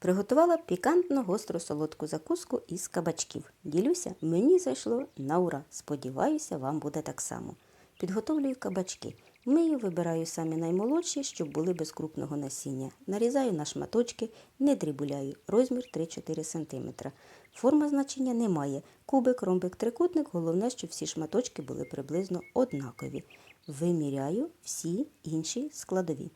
Приготувала пікантно гостру солодку закуску із кабачків. Ділюся, мені зайшло на ура. Сподіваюся, вам буде так само. Підготовлюю кабачки. Мию, вибираю самі наймолодші, щоб були без крупного насіння. Нарізаю на шматочки, не дрібуляю. Розмір 3-4 см. Форма значення немає. Кубик, ромбик, трикутник. Головне, щоб всі шматочки були приблизно однакові. Виміряю всі інші складові.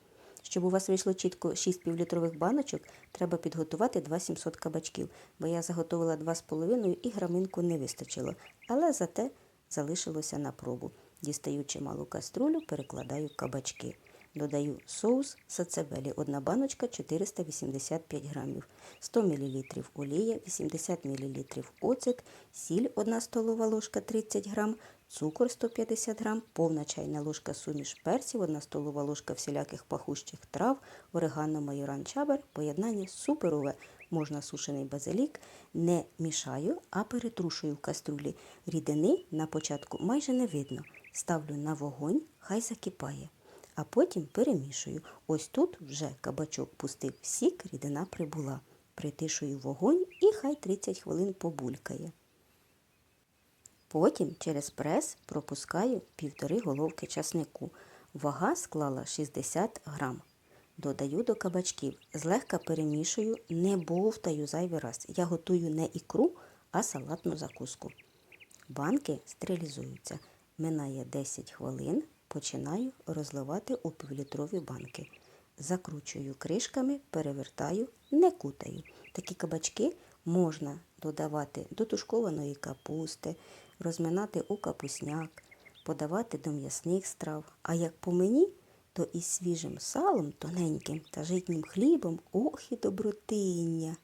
Щоб у вас вийшло чітко 6 півлітрових баночок, треба підготувати 2700 кабачків, бо я заготовила 2,5 і граминку не вистачило, але зате залишилося на пробу. Дістаю чималу каструлю, перекладаю кабачки. Додаю соус сацебелі, одна баночка 485 грамів, 100 мл олія, 80 мл оцет, сіль 1 столова ложка 30 грам, цукор 150 грам, повна чайна ложка суміш перців, 1 столова ложка всіляких пахущих трав, орегано, майоран, чабер, поєднання суперове. Можна сушений базилік, не мішаю, а перетрушую в каструлі. Рідини на початку майже не видно. Ставлю на вогонь, хай закипає. А потім перемішую. Ось тут вже кабачок пустив сік, рідина прибула. Притишую вогонь і хай 30 хвилин побулькає. Потім через прес пропускаю півтори головки часнику. Вага склала 60 грам. Додаю до кабачків, злегка перемішую, не бовтаю зайвий раз. Я готую не ікру, а салатну закуску. Банки стерилізуються. Минає 10 хвилин, починаю розливати у півлітрові банки. Закручую кришками, перевертаю, не кутаю. Такі кабачки можна додавати до тушкованої капусти, розминати у капусняк, подавати до м'ясних страв. А як по мені, то із свіжим салом тоненьким та житнім хлібом ох і добротиння.